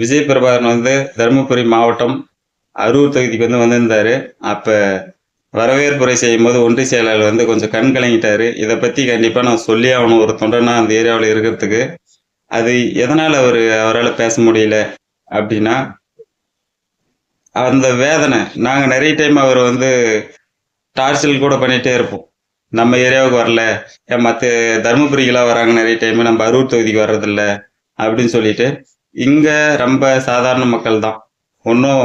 விஜய் பிரபாகரன் வந்து தருமபுரி மாவட்டம் அரூர் தொகுதிக்கு வந்து வந்திருந்தார். அப்போ வரவேற்புரை செய்யும் போது ஒன்றிய செயலாளர் வந்து கொஞ்சம் கண் கலங்கிட்டாரு. இதை பற்றி கண்டிப்பாக நான் சொல்லி ஆகணும். ஒரு தொண்டனா அந்த ஏரியாவில் இருக்கிறதுக்கு. அது எதனால் அவர் அவரால் பேச முடியல அப்படின்னா அந்த வேதனை. நாங்கள் நிறைய டைம் அவர் வந்து டார்ச்சல் கூட பண்ணிகிட்டே இருப்போம். நம்ம ஏரியாவுக்கு வரல. ஏன் மற்ற தருமபுரிக்கெல்லாம் வராங்க நிறைய டைம். நம்ம அரூர் தொகுதிக்கு வர்றதில்ல அப்படின்னு சொல்லிட்டு இங்கே ரொம்ப சாதாரண மக்கள் தான் ஒன்றும்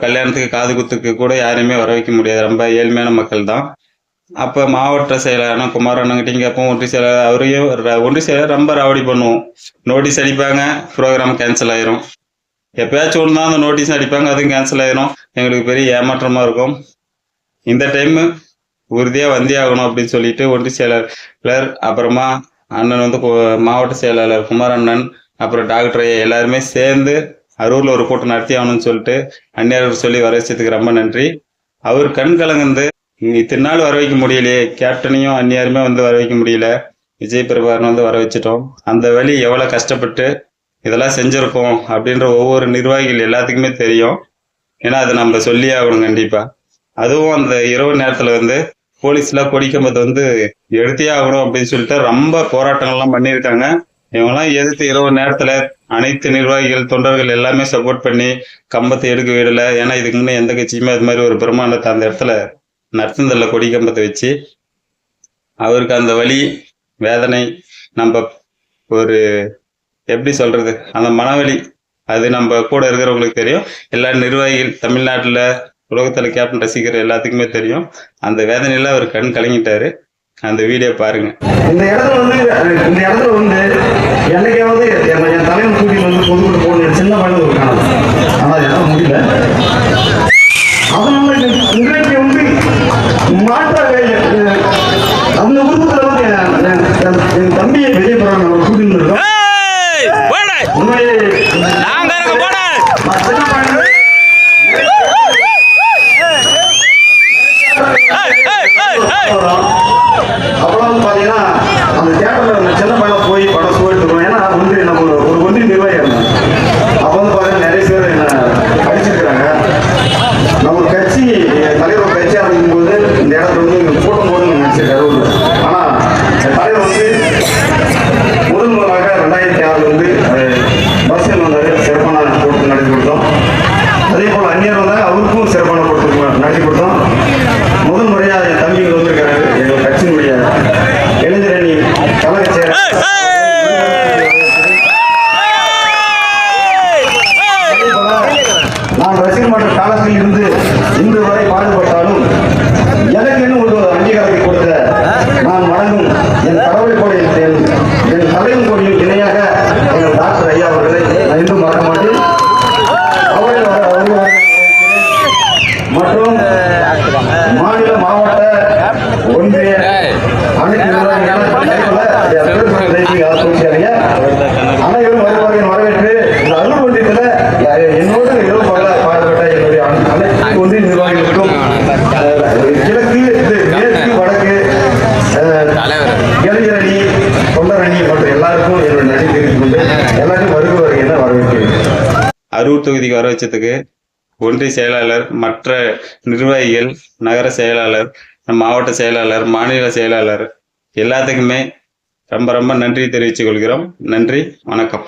கல்யாணத்துக்கு காது குத்துக்கு கூட யாரையுமே வர வைக்க முடியாது. ரொம்ப ஏழ்மையான மக்கள் தான் அப்போ மாவட்ட செயலாளர்னா குமாரண்ணங்கிட்ட அப்போ ஒன்றிய செயலாளர் அவரையும் ர- செயலாளர் ரொம்ப ராவடி பண்ணுவோம். நோட்டீஸ் அடிப்பாங்க ப்ரோக்ராம் கேன்சல் ஆயிரும். எப்பயாச்சும் ஒன்று தான் அந்த நோட்டீஸ் அடிப்பாங்க அதுவும் கேன்சல் ஆயிரும். எங்களுக்கு பெரிய ஏமாற்றமாக இருக்கும். இந்த டைம் உறுதியாக வந்தே ஆகணும் அப்படின்னு சொல்லிட்டு ஒன்றிய செயலாளர் அப்புறமா அண்ணன் வந்து மாவட்ட செயலாளர் குமார் அண்ணன் அப்புறம் டாக்டர் ஐயா எல்லாருமே சேர்ந்து அரூரில் ஒரு கூட்டம் நடத்தி ஆகணும்னு சொல்லிட்டு அந்நியர்கள் சொல்லி வர வச்சதுக்கு ரொம்ப நன்றி. அவர் கண் கலங்கந்து இத்தனை நாள் வர வைக்க முடியலையே கேப்டனையும் அந்நியாருமே வந்து வர வைக்க முடியல. விஜய் பிரபாகரன் வந்து வர வச்சிட்டோம். அந்த வழி எவ்வளோ கஷ்டப்பட்டு இதெல்லாம் செஞ்சுருக்கோம் அப்படின்ற ஒவ்வொரு நிர்வாகிகள் எல்லாத்துக்குமே தெரியும். ஏன்னா அது நம்ம சொல்லியே ஆகணும் கண்டிப்பாக அதுவும் அந்த இரவு நேரத்தில் வந்து போலீஸ்லாம் கொடிக்கம்பத்தை வந்து எடுத்தே ஆகணும் அப்படின்னு சொல்லிட்டு ரொம்ப போராட்டங்கள்லாம் பண்ணியிருக்காங்க. இவங்கெல்லாம் எதிர்த்து இரவு நேரத்தில் அனைத்து நிர்வாகிகள் தொண்டர்கள் எல்லாமே சப்போர்ட் பண்ணி கம்பத்தை எடுக்க விடலை. ஏன்னா இதுக்கு முன்னே எந்த கட்சியுமே அது மாதிரி ஒரு பிரம்மாண்டத்தை அந்த இடத்துல நடத்துனதில்ல கொடி கம்பத்தை வச்சு அவருக்கு அந்த வழி வேதனை நம்ம ஒரு எப்படி சொல்றது? அந்த மனவலி அது நம்ம கூட இருக்கிறவங்களுக்கு தெரியும். எல்லா நிர்வாகிகள் தமிழ்நாட்டில் உலகத்தில் கேப்டன் ரசிகர் எல்லாத்துக்குமே தெரியும். அந்த வேதனையில் அவர் கண் கலங்கிட்டாரு. அந்த வீடியோ பாருங்க. இந்த இடத்துல வந்து இந்த இடத்துல வந்து என்னைக்காவது என் தலைவன் கூட்டிட்டு வந்து பொதுக்கூட்ட போகணும் சின்ன பையன் ஒரு காலம். ஆனால் என்னால் முடியல. அதனால இன்றைக்கு வந்து மாற்றாக அஹ், அந்த விருப்பத்தில் வந்து என் தம்பியை வெளியே போகிறாங்க நம்ம கூட்டிட்டு இருக்கோம். உண்மையே. நான் சின்ன பையன் ஏய், ஏய், ஏய், ஏய். அப்புறம் வந்து பார்த்தீங்கன்னா அந்த தேட்டரில் அந்த சின்ன பையன் போய் படம் ஷோ எடுத்துருவோம் ஏன்னா ஒன்றிய நம்ம ஒரு ஒரு ஒன்றிய நிர்வாகியாக இருந்தேன் அப்போ வந்து பார்த்தீங்கன்னா நிறைய பேர் என்ன படிச்சிருக்கிறாங்க நம்ம கட்சி தலைவர் கட்சி ஆரம்பிக்கும் போது இந்த இடத்துல வந்து இங்க கூட்டம் போடுன்னு நினச்சிருக்காரு ஆனால் தலைவர் வந்து முதல் முதலாக ரெண்டாயிரத்தி ஆறுல வந்து பஸ்ஸில் வந்தார் சிறப்பான கூட்டம் நடத்தி கொடுத்தோம் அதே போல் அந்நியர் வந்தால் அவருக்கும் சிறப்பான கூட்டம் நடத்தி கொடுத்தோம் முதல் முறையாக என் தம்பிகள் வந்திருக்காரு எங்கள் கட்சியினுடைய இளைஞரணி கழக செயலர் நான் ரசிகர் மன்ற காலத்தில் இருந்து இன்று வரை பாடுபட்டாலும் எனக்கு என்ன ஒரு அங்கீகாரத்தை கொடுத்த நான் வணங்கும் என் கடவுளை கூட என் என் தலைவன் கொடியில் இணையாக எங்கள் டாக்டர் ஐயா அவர்களை நான் இன்னும் மறக்க மாட்டேன் அவரை வர- அவரை வர- மற்றும் மாநில மாவட்ட ஒன்றிய அனைத்து நிர்வாகிகள் அனைவரும் வருவார்கள் வரவேற்று இந்த அருள் ஒன்றியத்தில் என்னோடு இரவு பகல பாடுபட்ட என்னுடைய அனைத்து ஒன்றிய நிர்வாகிகளுக்கும் அஹ், கிழக்கு இது மேற்கு வடக்கு அஹ், இளைஞரணி தொண்டரணி மற்றும் எல்லாருக்கும் என்னுடைய நன்றி தெரிவித்துக் கொண்டு எல்லாத்தையும் வருக வருகின்ற வரவேற்கிறேன் அரூர் தொகுதிக்கு வர வச்சதுக்கு ஒன்றிய செயலாளர் மற்ற நிர்வாகிகள் நகர செயலாளர் மாவட்ட செயலாளர் மாநில செயலாளர் எல்லாத்துக்குமே ரொம்ப ரொம்ப நன்றி தெரிவித்துக் கொள்கிறோம். நன்றி வணக்கம்.